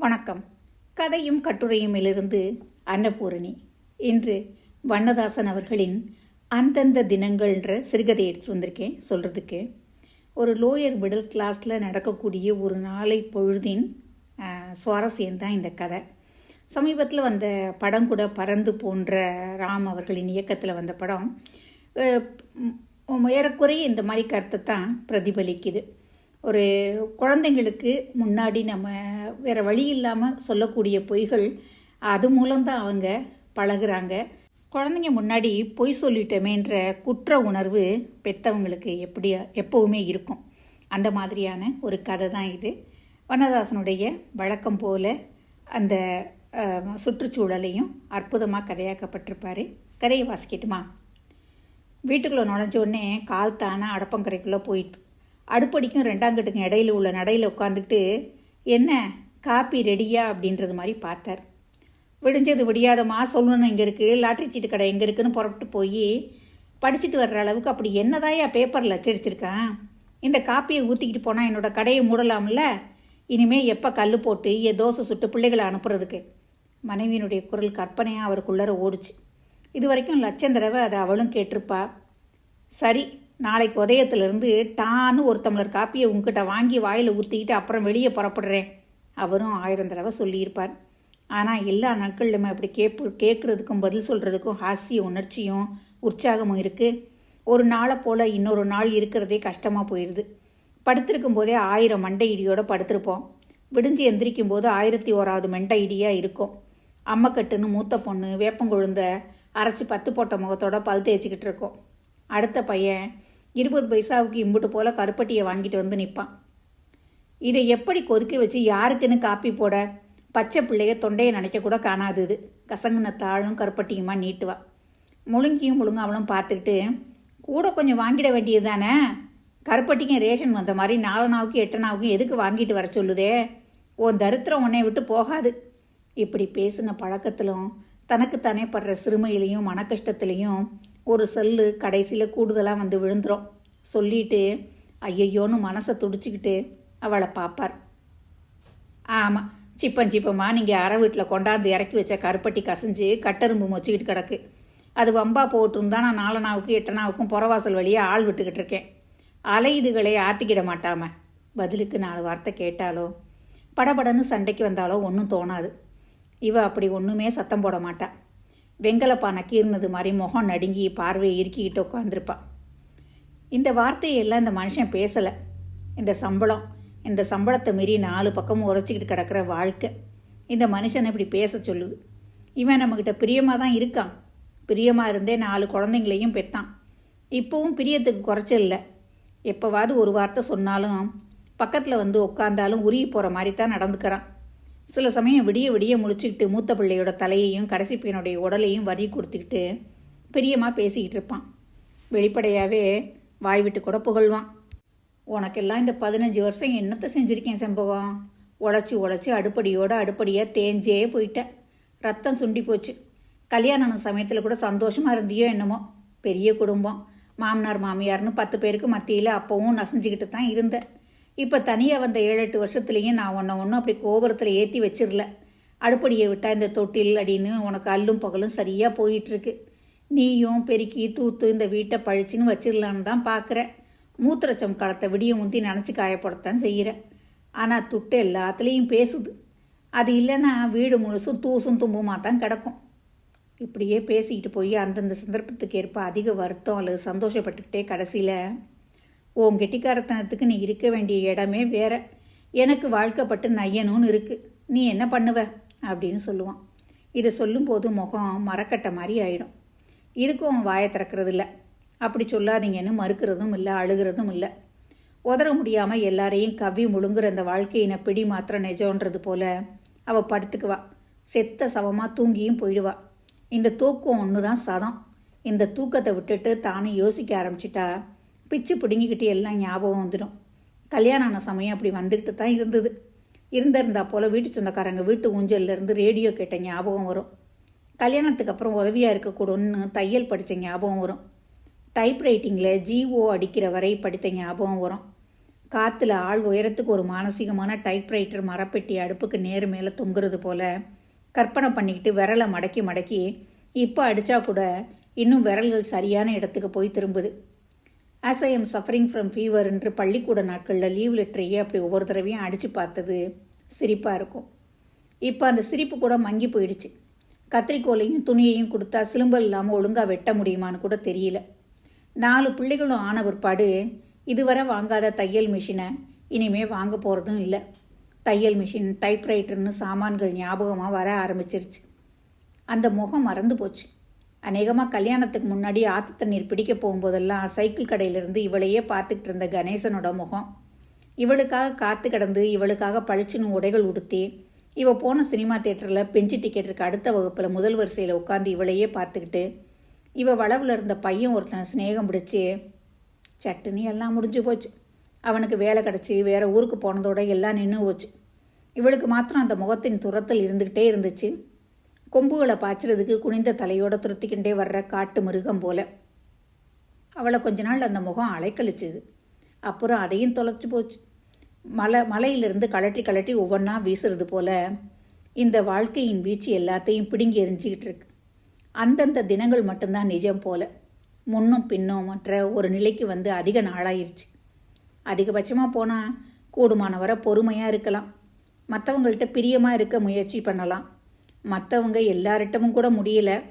வணக்கம். கதையும் கட்டுரையுமிலிருந்து அன்னபூரணி. இன்று வண்ணதாசன் அவர்களின் அந்தந்த தினங்கள்ன்ற சிறுகதை எடுத்துகிட்டு வந்திருக்கேன் சொல்கிறதுக்கு ஒரு லோயர் மிடில் கிளாஸில் நடக்கக்கூடிய ஒரு நாளை பொழுதின் ஆஹ், சுவாரஸ்யம்தான் இந்த கதை. சமீபத்தில் வந்த படம் கூட பறந்து போன்ற ராம் அவர்களின் இயக்கத்தில் வந்த படம் ஏறக்குறைய இந்த மாதிரி கருத்தை தான் பிரதிபலிக்குது. ஒரு குழந்தைங்களுக்கு முன்னாடி நம்ம வேறு வழி இல்லாமல் சொல்லக்கூடிய பொய்கள் அது மூலம்தான் அவங்க பழகுறாங்க. குழந்தைங்க முன்னாடி பொய் சொல்லிட்டோமேன்ற குற்ற உணர்வு பெற்றவங்களுக்கு எப்படி எப்போவுமே இருக்கும். அந்த மாதிரியான ஒரு கதை தான் இது. வண்ணதாசனுடைய வழக்கம் போல அந்த சுற்றுச்சூழலையும் அற்புதமாக கதையாக்கப்பட்டிருப்பார். கதையை வாசிக்கட்டுமா? வீட்டுக்குள்ளே நுழைஞ்சோடனே கால் தானாக அடப்பங்கரைக்குள்ளே போயிட்டு அடுப்படிக்கும் ரெண்டாங்கட்டுக்கும் இடையில உள்ள நடையில் உட்காந்துக்கிட்டு என்ன காப்பி ரெடியா? அப்படின்றது மாதிரி பார்த்தார். விடிஞ்சது விடியாதமா சொல்லணும் இங்கே இருக்குது லாட்ரி சீட்டு கடை எங்கே இருக்குன்னு புறப்பட்டு போய் படிச்சுட்டு வர்ற அளவுக்கு அப்படி என்னதாயா பேப்பரில் அச்சடிச்சிருக்கேன்? இந்த காப்பியை ஊற்றிக்கிட்டு போனால் என்னோட கடையை மூடலாம்ல? இனிமேல் எப்போ கல் போட்டு ஏ தோசை சுட்டு பிள்ளைகளை அனுப்புறதுக்கு? மனைவியினுடைய குரல் கற்பனையாக அவருக்குள்ளார ஓடுச்சு. இது வரைக்கும் லட்சம் தடவை அதை அவளும் கேட்டிருப்பா. சரி நாளைக்கு உதயத்திலிருந்து டான்னு ஒரு டம்ளர் காப்பியை உங்ககிட்ட வாங்கி வாயில் ஊற்றிக்கிட்டு அப்புறம் வெளியே புறப்படுறேன். அவரும் ஆயிரம் தடவை சொல்லியிருப்பார். ஆனால் எல்லா நாட்களிலுமே அப்படி கேப்பு கேட்குறதுக்கும் பதில் சொல்கிறதுக்கும் ஹாசிய உணர்ச்சியும் உற்சாகமும் இருக்குது ஒரு நாளை போல் இன்னொரு நாள் இருக்கிறதே கஷ்டமாக போயிடுது படுத்திருக்கும் போதே ஆயிரம் மண்டை இடியோடு படுத்திருப்போம். விடிஞ்சு எந்திரிக்கும் போது ஆயிரத்தி ஓராவது மெண்டை இடியாக இருக்கும். அம்மக்கட்டுன்னு மூத்த பொண்ணு வேப்பங்குழுந்த அரைச்சி பத்து போட்ட முகத்தோட பல் தேய்ச்சிக்கிட்டு இருக்கோம். அடுத்த பையன் இருபது பைசாவுக்கு இம்புட்டு போல கருப்பட்டியை வாங்கிட்டு வந்து நிற்பான் இதை எப்படி கொதிக்க வச்சு யாருக்குன்னு காப்பி போட பச்சை பிள்ளைய தொண்டையை நினைக்க கூட காணாது இது. கசங்கின தாளும் கருப்பட்டியுமா நீட்டுவா. முழுங்கியும் முழுங்காமலும் பார்த்துக்கிட்டு கூட கொஞ்சம் வாங்கிட வேண்டியது தானே? கருப்பட்டிக்கும் ரேஷன் வந்த மாதிரி நாலனாவுக்கும் எட்டனாவுக்கும் எதுக்கு வாங்கிட்டு வர சொல்லுதே? உன் தரித்திரம் உன்னை விட்டு போகாது. இப்படி பேசின பழக்கத்திலும் தனக்குத்தானே படுற சிறுமையிலையும் மனக்கஷ்டத்துலேயும் ஒரு சொல்லு கடைசியில் கூடுதலாக வந்து விழுந்துரும். சொல்லிட்டு ஐயையோன்னு மனசை துடிச்சிக்கிட்டு அவளை பார்ப்பார் ஆமாம் சிப்பம் சிப்பமாக நீங்கள் அரை வீட்டில் கொண்டாந்து இறக்கி வச்ச கருப்பட்டி கசிஞ்சு கட்டரும்பு மொச்சிக்கிட்டு கிடக்கு. அது வம்பா போட்டிருந்தா நான் நாலனாவுக்கும் எட்டனாவுக்கும் புறவாசல் வழியாக ஆள் விட்டுக்கிட்டு இருக்கேன். அலையுதுகளை ஆத்திக்கிட மாட்டாம. பதிலுக்கு நாலு வார்த்தை கேட்டாலோ படபடன்னு சண்டைக்கு வந்தாலோ ஒன்றும் தோணாது. இவ அப்படி ஒன்றுமே சத்தம் போட மாட்டா. வெங்கலப்பா கீர்னது மாதிரி முகம் நடுங்கி பார்வையை இறுக்கிக்கிட்டு உட்காந்துருப்பா இந்த வார்த்தையெல்லாம் இந்த மனுஷன் பேசலை. இந்த சம்பளம் இந்த சம்பளத்தை மீறி நாலு பக்கமும் உரைச்சிக்கிட்டு கிடக்கிற வாழ்க்கை. இந்த மனுஷனை இப்படி பேச சொல்லுது. இவன் நம்மக்கிட்ட பிரியமாக தான் இருக்கான். பிரியமாக இருந்தே நாலு குழந்தைங்களையும் பெத்தான். இப்போவும் பிரியத்துக்கு குறைச்சல் இல்லை. எப்போவாவது ஒரு வார்த்தை சொன்னாலும் பக்கத்தில் வந்து உட்காந்தாலும் உருகி போகிற மாதிரி தான் நடந்துக்கிறான். சில சமயம் விடிய விடிய முழிச்சுக்கிட்டு மூத்த பிள்ளையோட தலையையும் கடைசி பையனுடைய உடலையும் வரி கொடுத்துக்கிட்டு பெரியமாக பேசிக்கிட்டு இருப்பான். வெளிப்படையாகவே வாய் விட்டு கூட புகழ்வான். உனக்கெல்லாம் இந்த பதினஞ்சு வருஷம் என்னத்தை செஞ்சுருக்கேன் செம்பகம் உடச்சி உடச்சி அடுப்படியோட அடுப்படியாக தேஞ்சே போயிட்டேன் ரத்தம் சுண்டி போச்சு. கல்யாணம் ஆன சமயத்தில் கூட சந்தோஷமாக இருந்தியோ என்னமோ. பெரிய குடும்பம். மாமனார் மாமியார்னு பத்து பேருக்கு மத்தியில் அப்போவும் நசைஞ்சிக்கிட்டு தான் இருந்தேன். இப்போ தனியாக வந்த ஏழு எட்டு வருஷத்துலேயும் நான் உன்னை ஒன்றும் அப்படி கோபுரத்தில் ஏற்றி வச்சிடல. அடுப்படியை விட்டால் இந்த தொட்டில் அப்படின்னு உனக்கு அல்லும் பகலும் சரியாக போயிட்டுருக்கு. நீயும் பெருக்கி தூத்து இந்த வீட்டை பழிச்சுன்னு வச்சிடலான்னு தான் பார்க்குற மூத்திரச்சம் களத்தை விடிய முந்தி நினச்சி காயப்படத்தான் செய்கிற ஆனால் துட்டு எல்லாத்துலேயும் பேசுது. அது இல்லைன்னா வீடு முழுசும் தூசும் தும்புமா தான் கிடக்கும். இப்படியே பேசிக்கிட்டு போய் அந்தந்த சந்தர்ப்பத்துக்கு ஏற்ப அதிக வருத்தம் அல்லது சந்தோஷப்பட்டுக்கிட்டே கடைசியில் உன் கெட்டிக்காரத்தனத்துக்கு நீ இருக்க வேண்டிய இடமே வேற. எனக்கு வாழ்க்கப்பட்டு நையணும்னு இருக்கு. நீ என்ன பண்ணுவ? அப்படின்னு சொல்லுவான். இதை சொல்லும்போது முகம் மரக்கட்டை மாதிரி ஆயிடும். இதுக்கும் அவன் வாயை திறக்கிறது இல்லை. அப்படி சொல்லாதீங்கன்னு மறுக்கிறதும் இல்லை அழுகிறதும் இல்லை. உதற முடியாமல் எல்லாரையும் கவ்வி முழுங்குற அந்த வாழ்க்கையின பிடி மாத்திரம் நெஜம்ன்றது போல அவள் படுத்துக்குவா. செத்த சவமாக தூங்கியும் போயிடுவா. இந்த தூக்கம் ஒன்று தான் சதம். இந்த தூக்கத்தை விட்டுட்டு தானே யோசிக்க ஆரம்பிச்சிட்டா பிச்சு பிடுங்கிக்கிட்டு எல்லாம் ஞாபகம் வந்துடும். கல்யாணம் ஆன சமயம் அப்படி வந்துக்கிட்டு தான் இருந்தது. இருந்திருந்தா போல் வீட்டு சொந்தக்காரங்க வீட்டு ஊஞ்சல்லேருந்து ரேடியோ கேட்ட ஞாபகம் வரும். கல்யாணத்துக்கு அப்புறம் உதவியாக இருக்கக்கூடும்னு தையல் படித்த ஞாபகம் வரும். டைப்ரைட்டிங்கில் ஜிஓ அடிக்கிற வரை படித்த ஞாபகம் வரும். காற்றுல ஆள் உயரத்துக்கு ஒரு மானசீகமான டைப்ரைட்டர் மரப்பெட்டி அடுப்புக்கு நேர் மேலே தொங்குறது போல் கற்பனை பண்ணிக்கிட்டு விரலை மடக்கி மடக்கி இப்போ அடித்தா கூட இன்னும் விரல்கள் சரியான இடத்துக்கு போய் திரும்புது. As I am suffering from fever என்று பள்ளிக்கூட நாட்களில் லீவ் லெட்டரையே அப்படி ஒவ்வொரு தடவையும் அடித்து பார்த்தது சிரிப்பாக இருக்கும். இப்போ அந்த சிரிப்பு கூட மங்கி போயிடுச்சு. கத்திரிக்கோலையும் துணியையும் கொடுத்தா சிலும்பல் இல்லாமல் ஒழுங்காக வெட்ட முடியுமான்னு கூட தெரியல. நாலு பிள்ளைகளும் ஆன பிற்பாடு இதுவரை வாங்காத தையல் மிஷினை இனிமே வாங்க போகிறதும் இல்லை. தையல் மிஷின் டைப்ரைட்டர்னு சாமான்கள் ஞாபகமாக வர ஆரம்பிச்சிருச்சு. அந்த முகம் மறந்து போச்சு. அநேகமாக கல்யாணத்துக்கு முன்னாடி ஆற்று தண்ணீர் பிடிக்க போகும்போதெல்லாம் சைக்கிள் கடையிலிருந்து இவளையே பார்த்துக்கிட்டு இருந்த கணேசனோட முகம். இவளுக்காக காத்து கிடந்து இவளுக்காக பளிச்சுன்னு உடைகள் உடுத்தி இவ போன சினிமா தேட்டரில் பெஞ்சு டிக்கெட்டுக்கு அடுத்த வகுப்பில் முதல் வரிசையில் உட்காந்து இவளையே பார்த்துக்கிட்டு இவ வளவில் இருந்த பையன் ஒருத்தனை சிநேகம் பிடிச்சி சட்டுன்னு எல்லாம் முடிஞ்சு போச்சு. அவனுக்கு வேலை கிடச்சி வேற ஊருக்கு போனதோட எல்லாம் நின்று போச்சு. இவளுக்கு மாத்திரம் அந்த முகத்தின் துரத்தில் இருந்துக்கிட்டே இருந்துச்சு. கொம்புகளை பாய்ச்சறதுக்கு குனிந்த தலையோட துருத்திக்கிண்டே வர்ற காட்டு மிருகம் போல. அவளை கொஞ்ச நாள் அந்த முகம் அலைக்கழிச்சுது. அப்புறம் அதையும் தொலைச்சி போச்சு. மலை மலையிலிருந்து கலட்டி கலட்டி ஒவ்வொன்றா வீசுறது போல இந்த வாழ்க்கையின் வீச்சு எல்லாத்தையும் பிடுங்கி எரிஞ்சிக்கிட்டு இருக்கு. அந்தந்த தினங்கள் மட்டும்தான் நிஜம் போல. முன்னும் பின்னும் மற்ற ஒரு நிலைக்கு வந்து அதிக நாளாயிருச்சு. அதிகபட்சமாக போனால் கூடுமானவரை பொறுமையாக இருக்கலாம். மற்றவங்கள்ட்ட பிரியமாக இருக்க முயற்சி பண்ணலாம். மற்றவங்க எல்லார்கிட்டமும் கூட முடியல.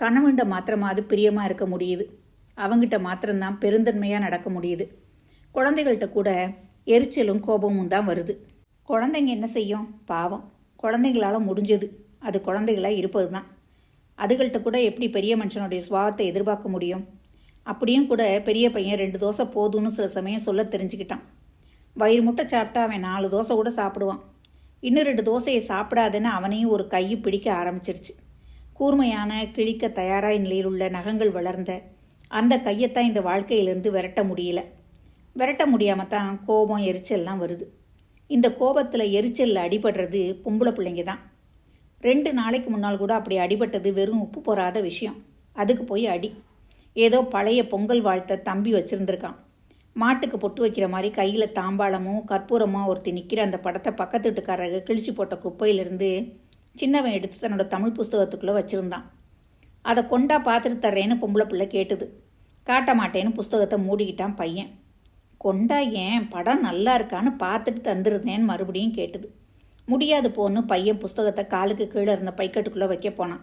கணவன்கிட்ட மாத்திரமாவது பிரியமாக இருக்க முடியுது. அவங்ககிட்ட மாத்திரம்தான் பெருந்தன்மையாக நடக்க முடியுது. குழந்தைகள்கிட்ட கூட எரிச்சலும் கோபமும் தான் வருது. குழந்தைங்க என்ன செய்யும்? பாவம். குழந்தைங்களால் முடிஞ்சது. அது குழந்தைகளாக இருப்பது தான் அதுகள்கிட்ட கூட எப்படி பெரிய மனுஷனுடைய சுபாவத்தை எதிர்பார்க்க முடியும்? அப்படியும் கூட பெரிய பையன் ரெண்டு தோசை போதும்னு சில சமயம் சொல்ல தெரிஞ்சுக்கிட்டான். வயிறு முட்டை சாப்பிட்டா அவன் நாலு தோசை கூட சாப்பிடுவான். இன்னும் ரெண்டு தோசையை சாப்பிடாதுன்னு அவனையும் ஒரு கையை பிடிக்க ஆரம்பிச்சிருச்சு. கூர்மையான கிழிக்க தயாராய் நிலையில் உள்ள நகங்கள் வளர்ந்த அந்த கையைத்தான் இந்த வாழ்க்கையிலேருந்து விரட்ட முடியல. விரட்ட முடியாமல் தான் கோபம் எரிச்சல்லாம் வருது. இந்த கோபத்தில் எரிச்சலில் அடிபடுறது பொம்பளை பிள்ளைங்க தான். ரெண்டு நாளைக்கு முன்னால் கூட அப்படி அடிபட்டது வெறும் உப்பு போராத விஷயம். அதுக்கு போய் அடி. ஏதோ பழைய பொங்கல் வாழ்த்த தம்பி வச்சுருந்துருக்கான். மாட்டுக்கு பொட்டு வைக்கிற மாதிரி கையில் தாம்பாளமும் கற்பூரமும் ஒருத்தி நிற்கிற அந்த படத்தை பக்கத்து வீட்டுக்காரங்க கிழிச்சு போட்ட குப்பையிலிருந்து சின்னவன் எடுத்து தன்னோட தமிழ் புஸ்தகத்துக்குள்ளே வச்சுருந்தான். அதை கொண்டா பார்த்துட்டு தர்றேன்னு பொம்பளை பிள்ளை கேட்டுது. காட்ட மாட்டேன்னு புஸ்தகத்தை மூடிக்கிட்டான் பையன். கொண்டா ஏன் படம் நல்லா இருக்கான்னு பார்த்துட்டு தந்துருந்தேன்னு மறுபடியும் கேட்டுது. முடியாது போன்னு பையன் புஸ்தகத்தை காலுக்கு கீழே இருந்த பைக்கட்டுக்குள்ளே வைக்க போனான்.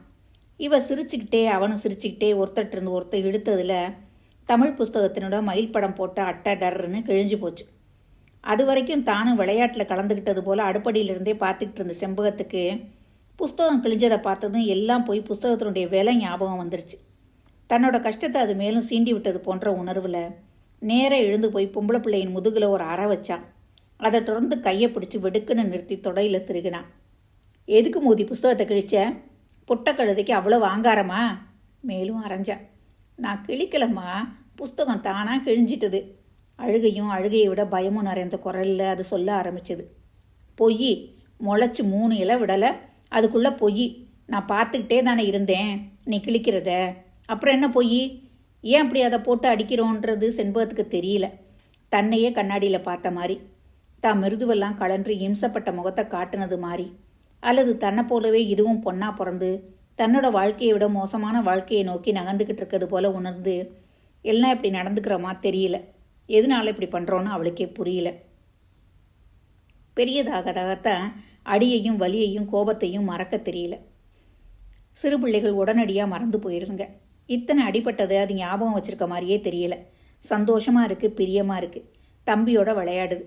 இவன் சிரிச்சுக்கிட்டே அவனும் சிரிச்சுக்கிட்டே ஒருத்தட்டு இருந்து ஒருத்தர் இழுத்ததில் தமிழ் புஸ்தகத்தினோட மயில் படம் போட்ட அட்டை டர்ன்னு கிழிஞ்சு போச்சு. அது வரைக்கும் தானும் விளையாட்டில் கலந்துக்கிட்டது போல் அடுப்படியிலிருந்தே பார்த்துக்கிட்டு இருந்த செம்பகத்துக்கு புஸ்தகம் கிழிஞ்சதை பார்த்ததும் எல்லாம் போய் புஸ்தகத்தினுடைய விலை ஞாபகம் வந்துருச்சு. தன்னோட கஷ்டத்தை அது மேலும் சீண்டி விட்டது போன்ற உணர்வில் நேர எழுந்து போய் பொம்பளை பிள்ளையின் முதுகில் ஒரு அறை வச்சான் அதை தொடர்ந்து கையை பிடிச்சி வெடுக்குன்னு நிறுத்தி தொடையில் திருகினான். எதுக்கு மோதி புஸ்தகத்தை கிழிச்ச? புட்டக்கழுதைக்கு அவ்வளோ வாங்காரமா மேலும் அரைஞ்சான் நான் கிழிக்கலம்மா. புஸ்தகம் தானாக கிழிஞ்சிட்டது. அழுகையும் அழுகையை விட பயமும் நிறைந்த குரலில் அது சொல்ல ஆரம்பிச்சது. பொய் முளைச்சி மூணு இலை விடலை. அதுக்குள்ளே பொய் நான் பார்த்துக்கிட்டே தானே இருந்தேன் நீ கிழிக்கிறத. அப்புறம் என்ன பொய்? ஏன் அப்படி அதை போட்டு அடிக்கிறோன்றது செண்பகத்துக்கு தெரியல. தன்னையே கண்ணாடியில் பார்த்த மாதிரி தான் மிருதுவெல்லாம் கலன்று இம்சப்பட்ட முகத்தை காட்டுனது மாதிரி அல்லது தன்னை போலவே இதுவும் பொன்னாக பிறந்து தன்னோட வாழ்க்கையை விட மோசமான வாழ்க்கையை நோக்கி நகர்ந்துக்கிட்டு இருக்கிறது போல உணர்ந்து எல்லாம் இப்படி நடந்துக்கிறோமா தெரியல. எதனால இப்படி பண்ணுறோன்னு அவளுக்கே புரியல. பெரியதாகதாகத்தான் அடியையும் வலியையும் கோபத்தையும் மறக்க தெரியல. சிறு பிள்ளைகள் உடனடியாக மறந்து போயிருதுங்க இத்தனை அடிப்பட்டது அது ஞாபகம் வச்சுருக்க மாதிரியே தெரியல. சந்தோஷமாக இருக்குது பிரியமாக இருக்குது தம்பியோட விளையாடுது.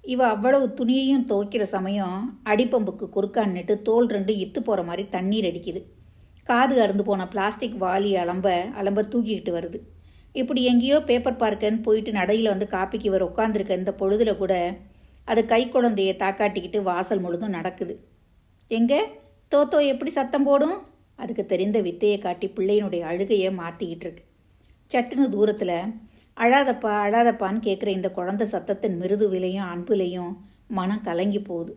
இவ அவ்வளவு துணியையும் துவைக்கிற சமயம் அடிப்பம்புக்கு குறுக்கான்னுட்டு தோல் ரெண்டு இத்து போகிற மாதிரி தண்ணீர் அடிக்குது. காது அறுந்து போன பிளாஸ்டிக் வாலி அலம்ப அலம்ப தூக்கிக்கிட்டு வருது. இப்படி எங்கேயோ பேப்பர் பார்க்கன்னு போயிட்டு நடையில் வந்து காப்பிக்கு இவர் உட்காந்துருக்க இந்த பொழுதில் கூட அது கை குழந்தையை தாக்காட்டிக்கிட்டு வாசல் முழுதும் நடக்குது. எங்கே? தோத்தோ எப்படி சத்தம் போடும்? அதுக்கு தெரிந்த வித்தையை காட்டி பிள்ளையினுடைய அழுகையை மாற்றிக்கிட்டு இருக்கு. சட்டுன்னு தூரத்தில் அழாதப்பா அழாதப்பான்னு கேட்குற இந்த குழந்தை சத்தத்தின் மிருதுவிலையும் அன்புலையும் மனம் கலங்கி போகுது.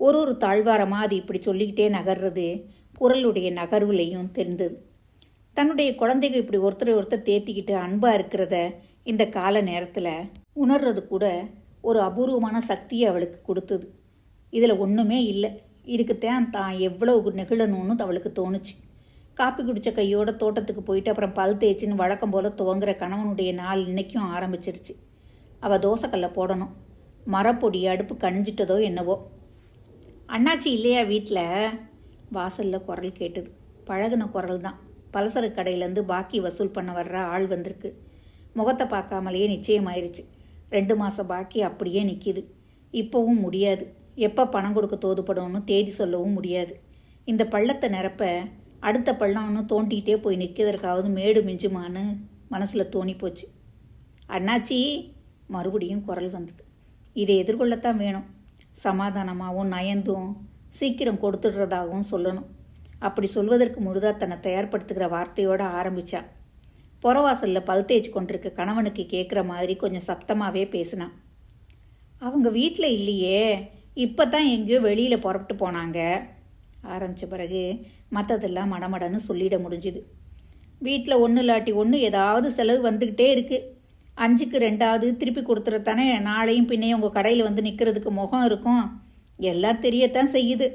ஒரு ஒரு தாழ்வாரமாக அது இப்படி சொல்லிக்கிட்டே நகர்றது குரலுடைய நகர்வுலையும் தெரிந்தது. தன்னுடைய குழந்தைங்க இப்படி ஒருத்தரை ஒருத்தர் தேத்திக்கிட்டு அன்பாக இருக்கிறத இந்த கால நேரத்தில் உணர்றது கூட ஒரு அபூர்வமான சக்தியை அவளுக்கு கொடுத்தது. இதில் ஒன்றுமே இல்லை. இதுக்குத்தான் தான் எவ்வளவு நெகிழணும்னு அவளுக்கு தோணுச்சு. காப்பி குடித்த கையோட தோட்டத்துக்கு போயிட்டு அப்புறம் பல் தேய்ச்சின்னு வழக்கம் போல் துவங்குற கணவனுடைய நாள் இன்னைக்கும் ஆரம்பிச்சிருச்சு. அவள் தோசைக்கல்லை போடணும். மரப்பொடி அடுப்பு கணிஞ்சிட்டதோ என்னவோ. அண்ணாச்சி இல்லையா வீட்டில் வாசலில் குரல் கேட்டது. பழகுன குரல் தான் பலசர கடையிலேருந்து பாக்கி வசூல் பண்ண வர்ற ஆள் வந்திருக்கு. முகத்தை பார்க்காமலேயே நிச்சயமாயிருச்சு. ரெண்டு மாதம் பாக்கி அப்படியே நிற்கிது இப்போவும் முடியாது. எப்போ பணம் கொடுக்க தோதுப்படும்னு தேதி சொல்லவும் முடியாது. இந்த பள்ளத்தை நிரப்ப அடுத்த பள்ளம்னு தோண்டிக்கிட்டே போய் நிற்கிறதுக்காவது மேடு மிஞ்சுமான்னு மனசில் தோணி போச்சு அண்ணாச்சி மறுபடியும் குரல் வந்தது. இதை எதிர்கொள்ளத்தான் வேணும். சமாதானமாகவும் நயந்தும் சீக்கிரம் கொடுத்துடுறதாகவும் சொல்லணும். அப்படி சொல்வதற்கு முழுதா தன்னை தயார்படுத்துகிற வார்த்தையோடு ஆரம்பித்தான் புறவாசலில் பல் தேய்ச்சி கொண்டிருக்க கணவனுக்கு கேட்குற மாதிரி கொஞ்சம் சப்தமாகவே பேசினான் அவங்க வீட்டில் இல்லையே இப்போ தான் எங்கேயோ வெளியில் புறப்பட்டு போனாங்க. ஆரம்பித்த பிறகு மற்றதெல்லாம் மடமடன்னு சொல்லிட முடிஞ்சுது. வீட்டில் ஒன்று இல்லாட்டி ஒன்று ஏதாவது செலவு வந்துக்கிட்டே இருக்குது அஞ்சுக்கு ரெண்டாவது திருப்பி கொடுத்துறத்தானே நாளையும் பின்னையும் உங்கள் கடையில் வந்து நிற்கிறதுக்கு முகம் இருக்கும். எல்லாம் தெரியத்தான் செய்யுது.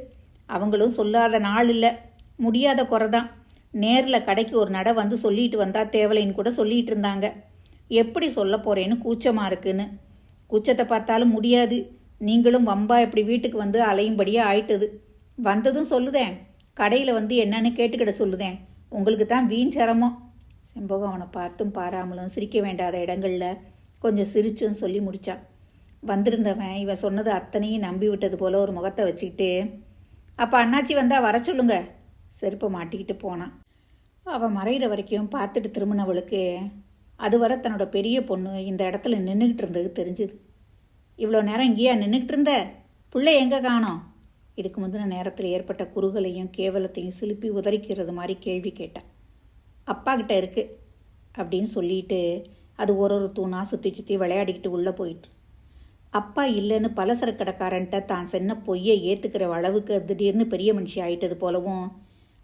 அவங்களும் சொல்லாத நாள் இல்லை. முடியாத குறை தான் நேரில் கடைக்கு ஒரு நட வந்து சொல்லிட்டு வந்தா தேவலைன்னு கூட சொல்லிட்டு இருந்தாங்க. எப்படி சொல்ல போகிறேன்னு கூச்சமாக இருக்குன்னு. கூச்சத்தை பார்த்தாலும் முடியாது. நீங்களும் வம்பா இப்படி வீட்டுக்கு வந்து அலையும்படியாக ஆயிட்டது. வந்ததும் சொல்லுதேன். கடையில் வந்து என்னன்னு கேட்டுக்கிட சொல்லுதேன். உங்களுக்கு தான் வீண் சிரமம். செம்பகம் அவனை பார்த்தும் பாராமலும் சிரிக்க வேண்டாத இடங்களில் கொஞ்சம் சிரிச்சும் சொல்லி முடித்தான் வந்திருந்தவன் இவன் சொன்னது அத்தனையும் நம்பி விட்டது போல ஒரு முகத்தை வச்சுக்கிட்டு அப்போ அண்ணாச்சி வந்தால் வர சொல்லுங்கள் செருப்பை மாட்டிக்கிட்டு போனான். அவன் மறையிற வரைக்கும் பார்த்துட்டு திரும்பினவளுக்கு அதுவரை தன்னோட பெரிய பொண்ணு இந்த இடத்துல நின்றுக்கிட்டு இருந்தது தெரிஞ்சுது. இவ்வளோ நேரம் இங்கேயா நின்றுக்கிட்டு இருந்த? பிள்ளை எங்கே காணோம்? இதுக்கு முந்தின நேரத்தில் ஏற்பட்ட குறுகளையும் கேவலத்தையும் சிலுப்பி உதறிக்கிறது மாதிரி கேள்வி கேட்டான் அப்பா கிட்ட இருக்கு அப்படின்னு சொல்லிட்டு அது ஒரு ஒரு தூணாக சுற்றி சுற்றி விளையாடிக்கிட்டு உள்ளே போயிட்டு. அப்பா இல்லைன்னு பலசரக்கடைக்காரன்ட்ட தான் சென்ன பொய்யை ஏற்றுக்கிற அளவுக்கு திடீர்னு பெரிய மனுஷி ஆயிட்டது போலவும்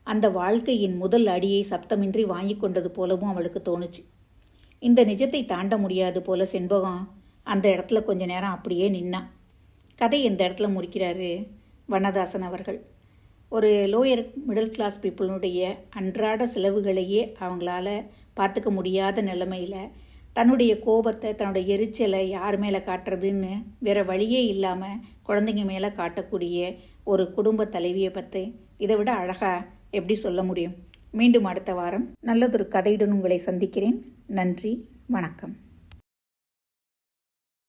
அந்த வாழ்க்கையின் முதல் அடியை சப்தமின்றி வாங்கி கொண்டது போலவும் அவளுக்கு தோணுச்சு. இந்த நிஜத்தை தாண்ட முடியாது போல செண்பகம் அந்த இடத்துல கொஞ்ச நேரம் அப்படியே நின்னான் கதை இந்த இடத்துல முடிக்கிறாரு வண்ணதாசன் அவர்கள். ஒரு லோயர் மிடில் கிளாஸ் பீப்புளுடைய அன்றாட செலவுகளையே அவங்களால பார்த்துக்க முடியாத நிலைமையில் தன்னுடைய கோபத்தை தன்னுடைய எரிச்சலை யார் மேலே காட்டுறதுன்னு வேற வழியே இல்லாமல் குழந்தைங்க மேலே காட்டக்கூடிய ஒரு குடும்ப தலைவியை பற்றி இதை விட அழகாக எப்படி சொல்ல முடியும்? மீண்டும் அடுத்த வாரம். நல்லதொரு கதையுடன் உங்களை சந்திக்கிறேன். நன்றி வணக்கம்.